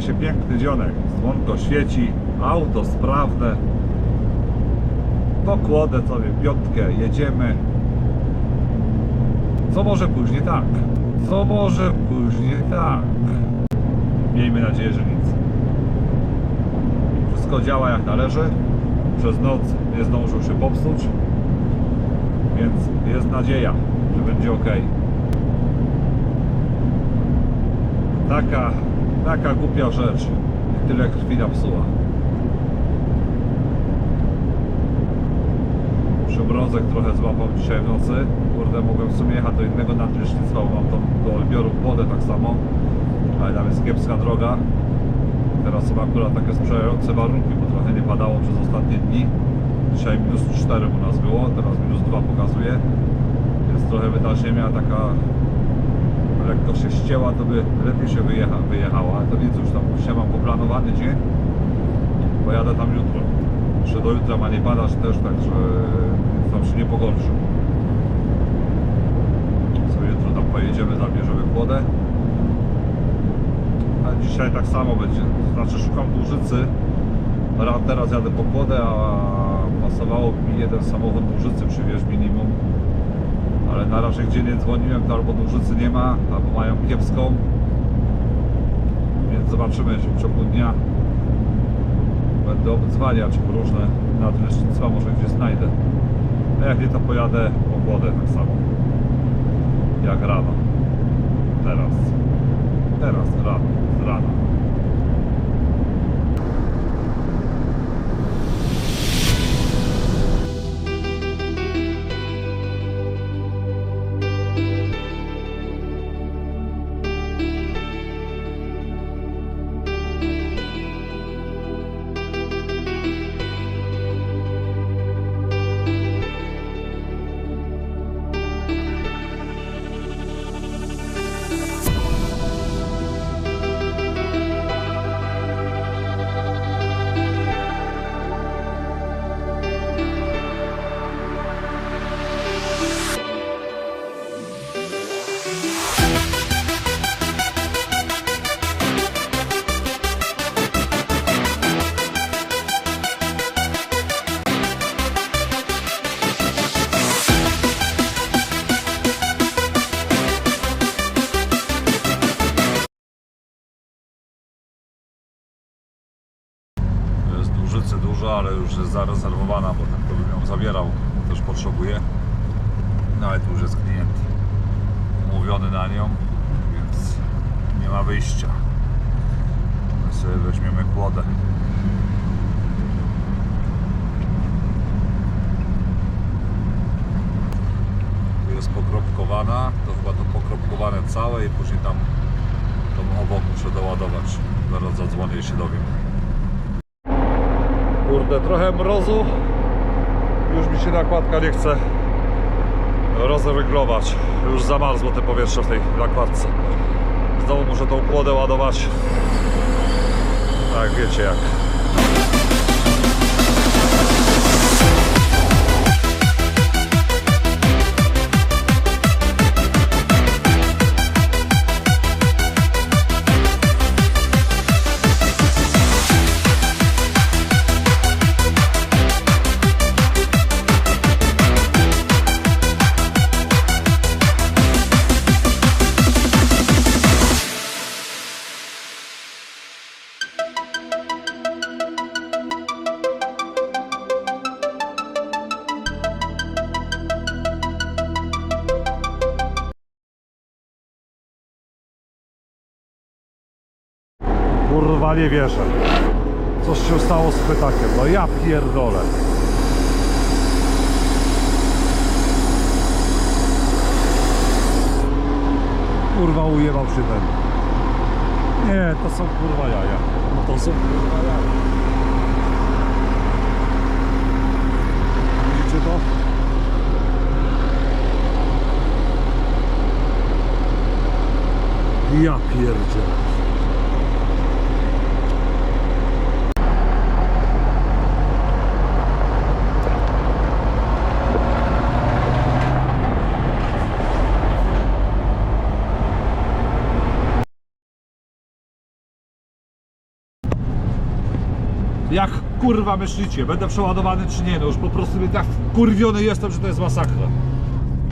Się piękny dzionek. Słonko świeci, auto sprawne. Pokłodę sobie piątkę, jedziemy. Co może później tak? Co może później tak? Miejmy nadzieję, że nic. Wszystko działa jak należy. Przez noc nie zdążył się popsuć. Więc jest nadzieja, że będzie ok. Taka, taka głupia rzecz. Tyle krwi napsuła. Przymrozek trochę złapał dzisiaj w nocy. Kurde, mogłem w sumie jechać do innego nadleśnictwa, mam tam do odbioru wodę tak samo. Ale tam jest kiepska droga. Teraz są akurat takie sprzyjające warunki, bo trochę nie padało przez ostatnie dni. Dzisiaj minus 4 u nas było, teraz minus 2 pokazuje. Więc trochę ta ziemia taka lekko się ścięła, to by lepiej się wyjecha, wyjechała. To nic, już tam dzisiaj mam poplanowany dzień. Pojadę tam jutro. Jeszcze do jutra ma nie padać też, także nic tam się nie pogorszy. Co jutro tam pojedziemy, zabierzemy kłodę. A dzisiaj tak samo będzie. Znaczy szukam dłużycy. Ra- Teraz jadę po kłodę, a pasowało mi jeden samochód dłużycy przywieźć minimum. Ale na razie gdzie nie dzwoniłem, to albo dłużycy nie ma, albo mają kiepską. Więc zobaczymy, czy w ciągu dnia będę obdzwaniać różne nadleśnictwa, może gdzieś znajdę. A jak nie, to pojadę po wodę tak samo. Jak rano. Teraz. Teraz rano. Kłodę. Tu jest pokropkowana, to chyba to pokropkowane całe i później tam tą obok muszę doładować. Zaraz zadzwonię i się dowiem. Kurde, trochę mrozu. Już mi się nakładka nie chce rozreglować. Już zamarzło te powietrze w tej nakładce. Znowu muszę tą kłodę ładować. Wiecie jak. Kurwa nie wierzę. Coś się stało z pytakiem. No ja pierdolę. Kurwa ujebał się ten. Nie, to są kurwa jaja. No to są kurwa jaja. Widzicie to? Ja pierdzielę. Jak kurwa myślicie, będę przeładowany czy nie? No już po prostu tak wkurwiony jestem, że to jest masakra.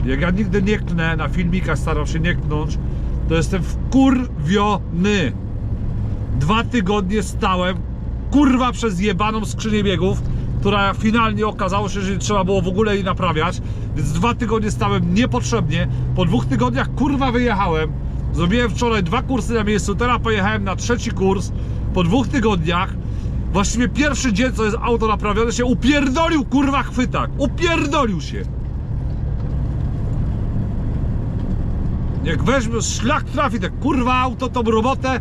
Jak ja nigdy nie knę, na filmikach staram się nie knąć, to jestem wkurwiony. Dwa tygodnie stałem, kurwa, przez jebaną skrzynię biegów, która finalnie okazało się, że nie trzeba było w ogóle jej naprawiać. Więc dwa tygodnie stałem niepotrzebnie. Po dwóch tygodniach kurwa wyjechałem. Zrobiłem wczoraj dwa kursy na miejscu, teraz pojechałem na trzeci kurs. Po dwóch tygodniach, właściwie pierwszy dzień, co jest auto naprawione, się upierdolił kurwa chwytak. Upierdolił się. Jak weźmy szlak trafi te kurwa auto, tą robotę,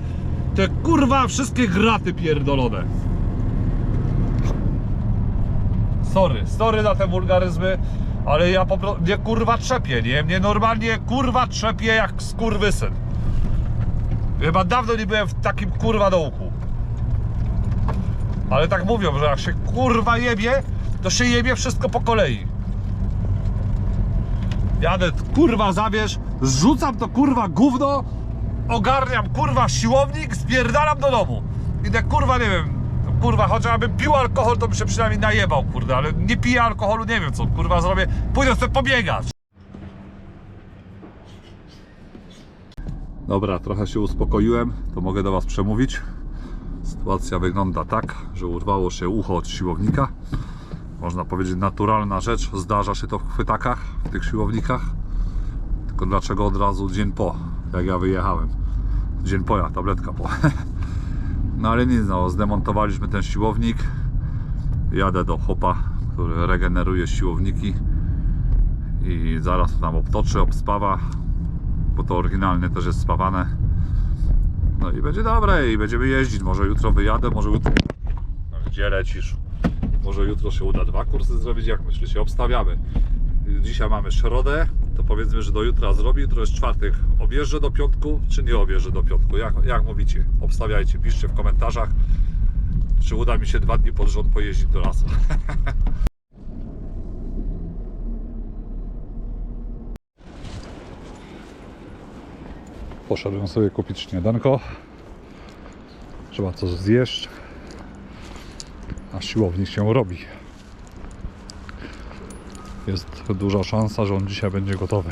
te kurwa wszystkie graty pierdolone. Sorry, sorry za te wulgaryzmy, ale ja po prostu, mnie kurwa trzepię, nie? Mnie normalnie kurwa trzepię jak skurwysyn. Chyba dawno nie byłem w takim kurwa dołku. Ale tak mówią, że jak się kurwa jebie, to się jebie wszystko po kolei. Jadę kurwa zabierz, rzucam to kurwa gówno, ogarniam kurwa siłownik, spierdalam do domu. Idę kurwa nie wiem, kurwa chociażbym pił alkohol, to by się przynajmniej najebał, kurde, ale nie piję alkoholu, nie wiem co kurwa zrobię, pójdę sobie pobiegać. Dobra, trochę się uspokoiłem, to mogę do Was przemówić. Sytuacja wygląda tak, że urwało się ucho od siłownika. Można powiedzieć naturalna rzecz, zdarza się to w chwytakach, w tych siłownikach. Tylko dlaczego od razu dzień po, jak ja wyjechałem? Dzień po, ja, tabletka po. No ale nic, no, zdemontowaliśmy ten siłownik. Jadę do chopa, który regeneruje siłowniki i zaraz to tam obtoczy, obspawa, bo to oryginalnie też jest spawane. No i będzie dobre i będziemy jeździć. Może jutro wyjadę, może jutro... No, Gdzie lecisz? Może jutro się uda dwa kursy zrobić, jak myślicie? Obstawiamy. Dzisiaj mamy środę, to powiedzmy, że do jutra zrobi. Jutro jest czwartek. Objeżdżę do piątku, czy nie objeżdżę do piątku? Jak, jak mówicie? Obstawiajcie, piszcie w komentarzach, czy uda mi się dwa dni pod rząd pojeździć do lasu. Poszedłem sobie kupić śniadanko. Trzeba coś zjeść. A siłowni się robi. Jest duża szansa, że on dzisiaj będzie gotowy.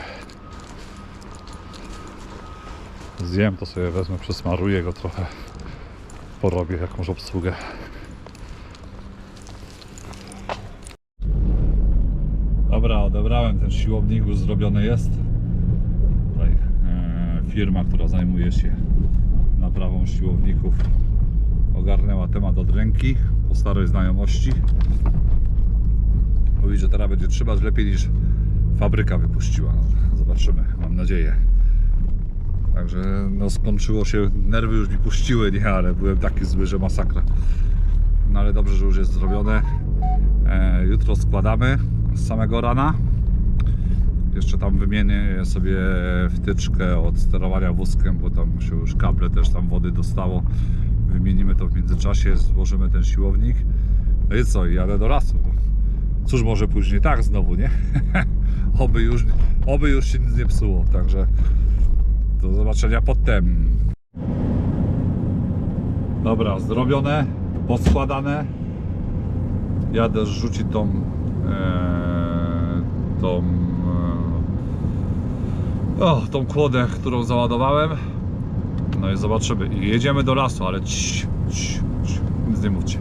Zjem to sobie wezmę, przesmaruję go trochę. Porobię jakąś obsługę. Dobra, odebrałem ten siłownik, już zrobiony jest. Firma, która zajmuje się naprawą siłowników, ogarnęła temat od ręki po starej znajomości. Mówi, że teraz będzie trzymać lepiej niż fabryka wypuściła. No, zobaczymy, mam nadzieję. Także no skończyło się, nerwy już mi puściły, nie, ale byłem taki zły, że masakra. No ale dobrze, że już jest zrobione. E, jutro składamy z samego rana. Jeszcze tam wymienię sobie wtyczkę od sterowania wózkiem, bo tam się już kable też tam wody dostało. Wymienimy to w międzyczasie, złożymy ten siłownik. No i co, jadę do lasu. Cóż może później tak znowu, nie? oby, już, oby już się nic nie psuło, także do zobaczenia potem. Dobra, zrobione, poskładane. Jadę rzucić tą, e, tą, o, tą kłodę, którą załadowałem. No i zobaczymy. Jedziemy do lasu, ale cii, cii, cii, nic nie mówcie.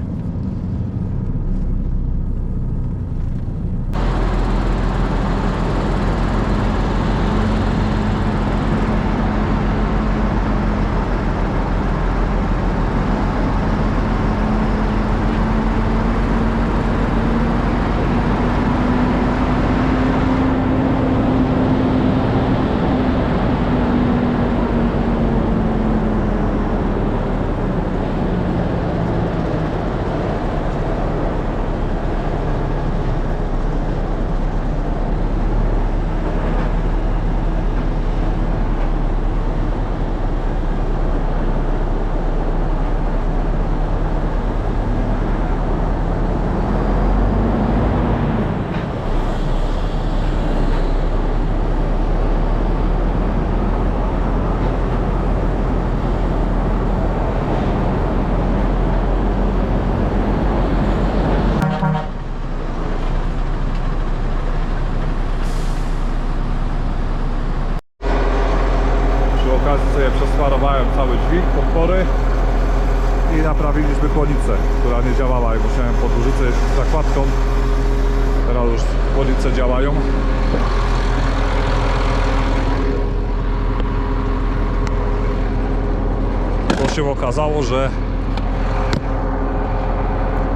Okazało, że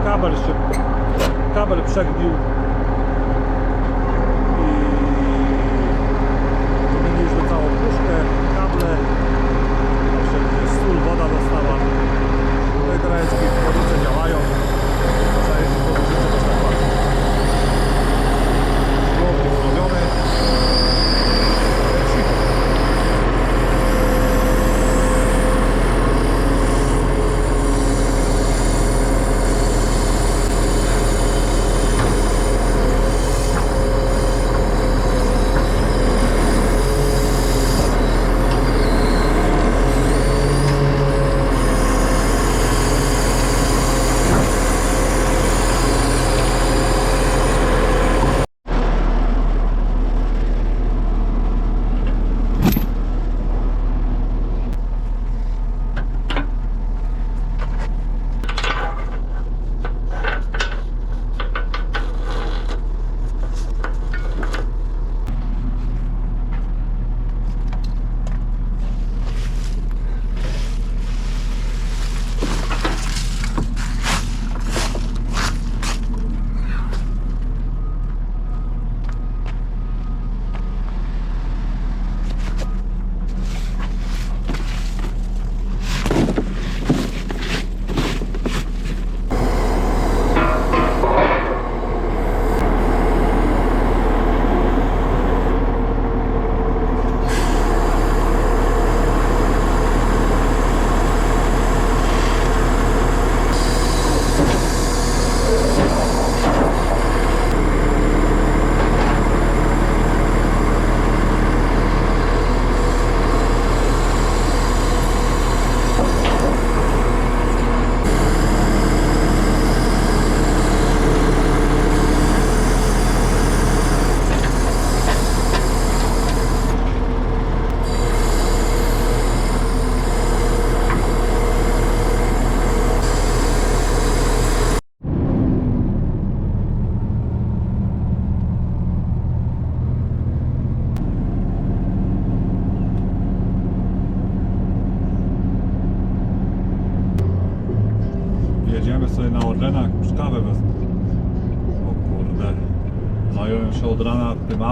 kabel się kabel przegnił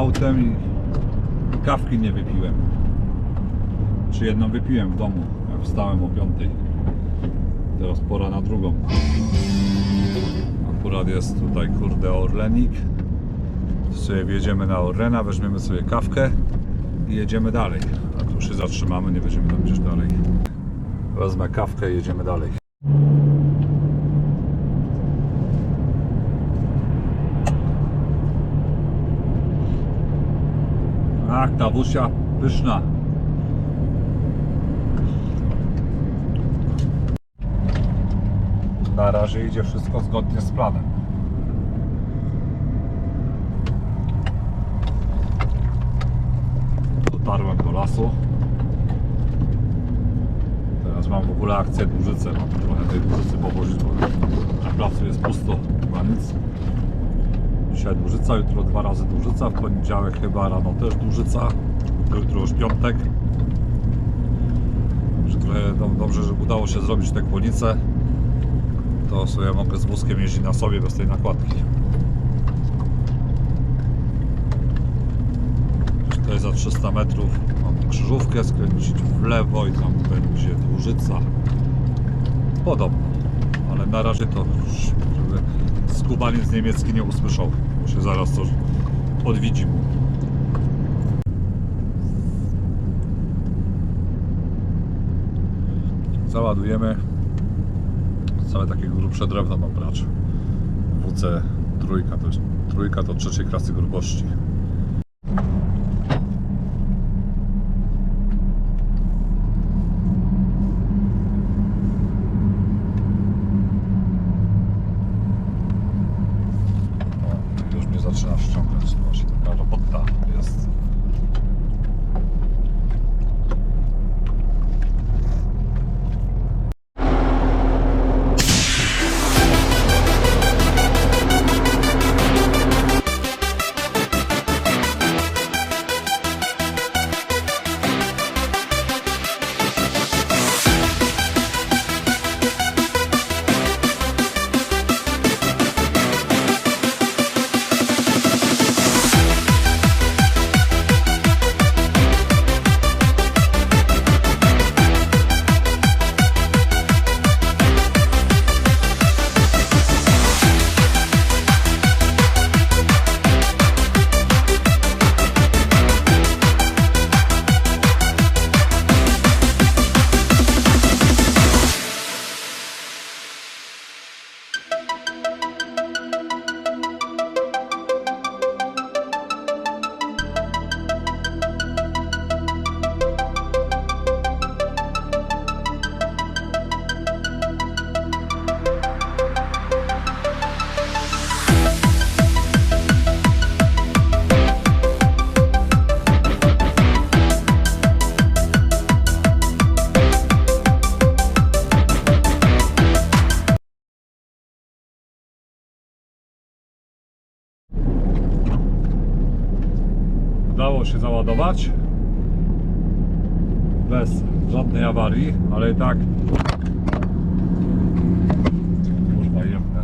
autem i kawki nie wypiłem. Czy jedną wypiłem w domu, wstałem o piątej. Teraz pora na drugą. Akurat jest tutaj kurde Orlenik. Sobie wjedziemy na Orlena, weźmiemy sobie kawkę i jedziemy dalej. A tu się zatrzymamy, nie będziemy tam gdzieś dalej. Wezmę kawkę i jedziemy dalej. Ach, kawusia pyszna. Na razie idzie wszystko zgodnie z planem. Dotarłem do lasu. Teraz mam w ogóle akcję dłużyce. Mam trochę tej dłużycy położyć, bo na placu jest pusto, chyba nic. Dzisiaj dłużyca, jutro dwa razy dłużyca, w poniedziałek chyba rano też dłużyca, jutro już piątek. Że dobrze, że udało się zrobić te kłonice. To sobie mogę z wózkiem jeździć na sobie bez tej nakładki. Tutaj za 300 metrów mam krzyżówkę, skręcić w lewo i tam będzie dłużyca. Podobno, ale na razie to już, skubaniec niemiecki nie usłyszał, bo się zaraz to odwiedzi. Załadujemy całe takie grubsze drewno mam brać. WC trójka to trójka to trzeciej klasy grubości. Załadować. Bez żadnej awarii, ale i tak. Kurwa jemne.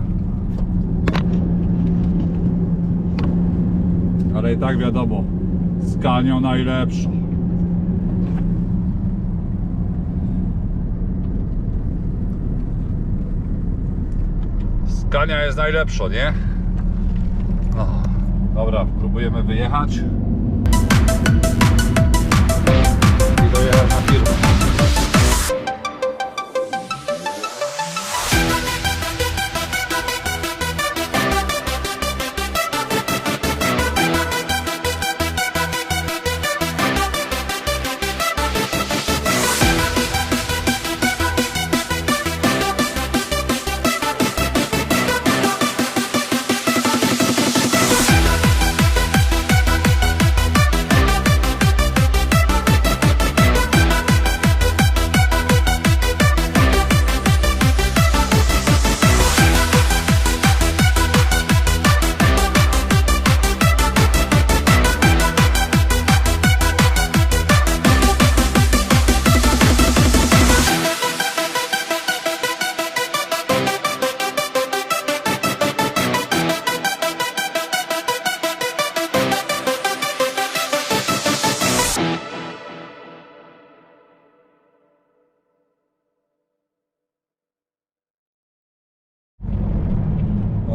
Ale i tak wiadomo, Scania najlepsza. Scania jest najlepsza, nie? Dobra, próbujemy wyjechać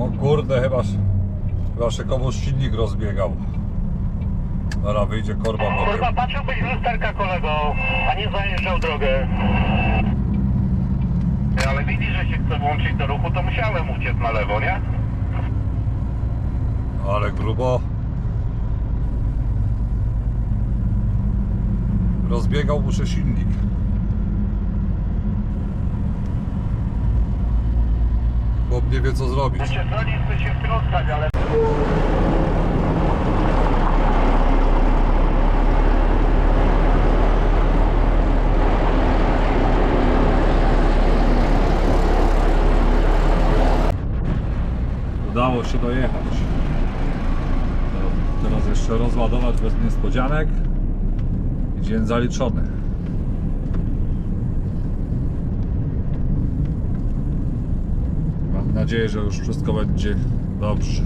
O kurde, chyba, chyba się komuś silnik rozbiegał. Dobra, wyjdzie korba bokiem. Kurwa, patrzyłbyś w lusterka kolego, a nie zajeżdżał drogę. Ale widzisz, że się chce włączyć do ruchu, to musiałem uciec na lewo, nie? Ale grubo. Rozbiegał mu się silnik. Chłop nie wie co zrobić. Wiecie co, nie chcę się wtrącać, ale... Udało się dojechać. Teraz, teraz jeszcze rozładować bez niespodzianek. I dzień zaliczony. Mam nadzieję, że już wszystko będzie dobrze.